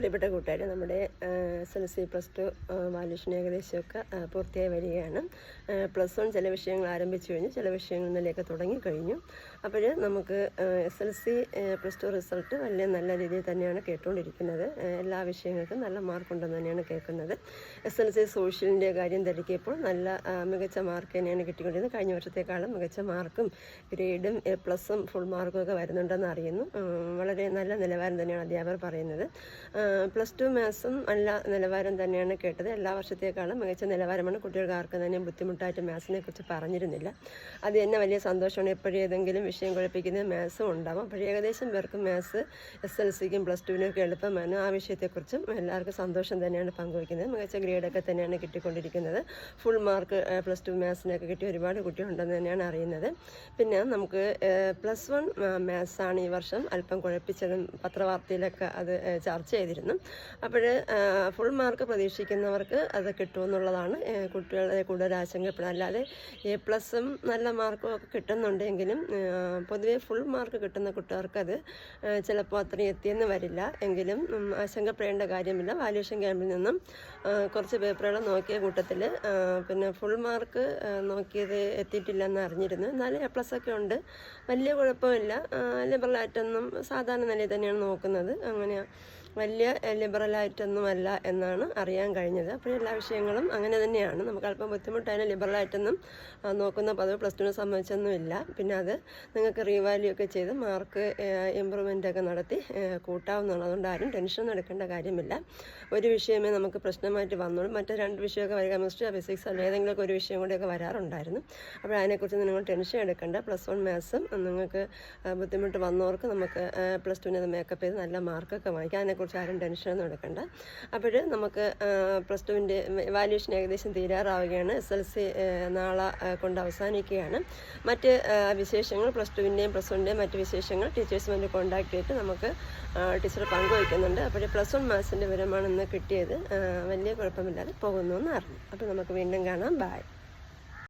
പ്രിയപ്പെട്ട കൂട്ടുകാർ നമ്മുടെ S L C plus two valuation ഏകദേശമൊക്കെ പൂർത്തിയായി വരികയാണ്. പ്ലസ് വൺ ചില വിഷയങ്ങൾ ആരംഭിച്ചു കഴിഞ്ഞു ചില വിഷയങ്ങൾ ഇന്നലെയൊക്കെ തുടങ്ങിക്കഴിഞ്ഞു. അപ്പോൾ നമുക്ക് S L C plus two result വലിയ നല്ല രീതിയിൽ തന്നെയാണ് കേട്ടുകൊണ്ടിരിക്കുന്നത്. എല്ലാ വിഷയങ്ങൾക്കും നല്ല മാർക്കുണ്ടെന്ന് തന്നെയാണ് കേൾക്കുന്നത്. എസ് എൽ സി സോഷ്യലിന്റെ കാര്യം തിരക്കിയപ്പോൾ നല്ല മികച്ച മാർക്ക് തന്നെയാണ് കിട്ടിക്കൊണ്ടിരുന്നത്. കഴിഞ്ഞ വർഷത്തേക്കാളും മികച്ച മാർക്കും ഗ്രേഡും എ പ്ലസും ഫുൾ മാർക്കും ഒക്കെ വരുന്നുണ്ടെന്ന് അറിയുന്നു. വളരെ നല്ല നിലവാരം തന്നെയാണ് അധ്യാപകർ പറയുന്നത്. പ്ലസ് ടു മാത്സും നല്ല നിലവാരം തന്നെയാണ് കേട്ടത്. എല്ലാ വർഷത്തേക്കാളും മികച്ച നിലവാരമാണ്. കുട്ടികൾക്ക് ആർക്കും തന്നെ ബുദ്ധിമുട്ടായിട്ട് മാത്സിനെ കുറിച്ച് പറഞ്ഞിരുന്നില്ല. അത് തന്നെ വലിയ സന്തോഷമാണ്. എപ്പോഴും ഏതെങ്കിലും വിഷയം കുഴപ്പിക്കുന്ന മാത്സും ഉണ്ടാവും. അപ്പോൾ ഏകദേശം പേർക്ക് മാത്സ് എസ് എൽ സിക്കും പ്ലസ് ടുവിനൊക്കെ എളുപ്പമാണ് ആ വിഷയത്തെക്കുറിച്ചും എല്ലാവർക്കും സന്തോഷം തന്നെയാണ് പങ്കുവയ്ക്കുന്നത്. മികച്ച ഗ്രേഡൊക്കെ തന്നെയാണ് കിട്ടിക്കൊണ്ടിരിക്കുന്നത്. ഫുൾ മാർക്ക് പ്ലസ് ടു മാത്സിനൊക്കെ കിട്ടിയ ഒരുപാട് കുട്ടികളുണ്ടെന്ന് തന്നെയാണ് അറിയുന്നത്. പിന്നെ നമുക്ക് പ്ലസ് വൺ മാത്സാണ് ഈ വർഷം അല്പം കുഴപ്പിച്ചതും പത്രവാർത്തയിലൊക്കെ അത് ചർച്ച ചർച്ച ചെയ്തിരുന്നു. അപ്പോൾ ഫുൾ മാർക്ക് പ്രതീക്ഷിക്കുന്നവർക്ക് അത് കിട്ടുമെന്നുള്ളതാണ് കുട്ടികളെ കൂടുതൽ ആശങ്കപ്പെടുന്നത്. അല്ലാതെ എ പ്ലസും നല്ല മാർക്കും ഒക്കെ കിട്ടുന്നുണ്ടെങ്കിലും പൊതുവേ ഫുൾ മാർക്ക് കിട്ടുന്ന കുട്ടികൾക്കത് ചിലപ്പോൾ അത്രയും എത്തിയെന്ന് വരില്ല. എങ്കിലും ആശങ്കപ്പെടേണ്ട കാര്യമില്ല. വാല്യൂഷൻ ക്യാമ്പിൽ നിന്നും കുറച്ച് പേപ്പറുകൾ നോക്കിയ കൂട്ടത്തിൽ പിന്നെ ഫുൾ മാർക്ക് നോക്കിയത് എത്തിയിട്ടില്ലെന്ന് അറിഞ്ഞിരുന്നു. എന്നാലും എ പ്ലസ് ഒക്കെ ഉണ്ട്. വലിയ കുഴപ്പമില്ല. ലിബറലായിട്ടൊന്നും സാധാരണ നിലയിൽ തന്നെയാണ് നോക്കുന്നത്. അങ്ങനെ വലിയ ലിബറലായിട്ടൊന്നുമല്ല എന്നാണ് അറിയാൻ കഴിഞ്ഞത്. അപ്പോൾ എല്ലാ വിഷയങ്ങളും അങ്ങനെ തന്നെയാണ്. നമുക്ക് അല്പം ബുദ്ധിമുട്ടായാലും ലിബറൽ ആയിട്ടൊന്നും നോക്കുന്ന പതിവ് പ്ലസ് ടുവിനെ സംബന്ധിച്ചൊന്നുമില്ല. പിന്നെ അത് നിങ്ങൾക്ക് റീവാല്യൂ ഒക്കെ ചെയ്ത് മാർക്ക് ഇമ്പ്രൂവ്മെന്റ് ഒക്കെ നടത്തി കൂട്ടാവുന്നതാണ്. അതുകൊണ്ട് ആരും ടെൻഷനൊന്നും എടുക്കേണ്ട കാര്യമില്ല. ഒരു വിഷയമേ നമുക്ക് പ്രശ്നമായിട്ട് വന്നുള്ളൂ. മറ്റു രണ്ട് വിഷയമൊക്കെ വരിക കെമിസ്ട്രി ഫിസിക്സ് അല്ല ഏതെങ്കിലുമൊക്കെ ഒരു വിഷയം കൂടിയൊക്കെ വരാറുണ്ടായിരുന്നു. അപ്പോൾ അതിനെക്കുറിച്ച് നിങ്ങൾ ടെൻഷൻ എടുക്കേണ്ട. പ്ലസ് വൺ മാത്സും നിങ്ങൾക്ക് ബുദ്ധിമുട്ട് വന്നവർക്ക് നമുക്ക് പ്ലസ് ടുവിനെ മേക്കപ്പ് ചെയ്ത് നല്ല മാർക്കൊക്കെ വാങ്ങിക്കാം. അതിനെക്കുറിച്ച് ആരും ടെൻഷനൊന്നും എടുക്കണ്ട. അപ്പോൾ നമുക്ക് പ്ലസ് ടുവിന്റെ വാല്യൂഷൻ ഏകദേശം തീരാറാവുകയാണ്. എസ് എൽ സി നാളെ കൊണ്ട് അവസാനിക്കുകയാണ്. മറ്റ് വിശേഷങ്ങൾ പ്ലസ് ടുവിന്റെയും പ്ലസ് വണ്ണിന്റെയും മറ്റ് വിശേഷങ്ങൾ ടീച്ചേഴ്സുമായിട്ട് കോൺടാക്ട് ചെയ്തിട്ട് നമുക്ക് ടീച്ചർ പങ്കുവയ്ക്കുന്നുണ്ട്. അപ്പോൾ പ്ലസ് വൺ മാത്സിന്റെ വിവരമാണ് ഇന്ന് കിട്ടിയത്. വലിയ കുഴപ്പമില്ലാതെ പോകുന്നു എന്ന് അറിഞ്ഞു. അപ്പോൾ നമുക്ക് വീണ്ടും കാണാം. ബായ്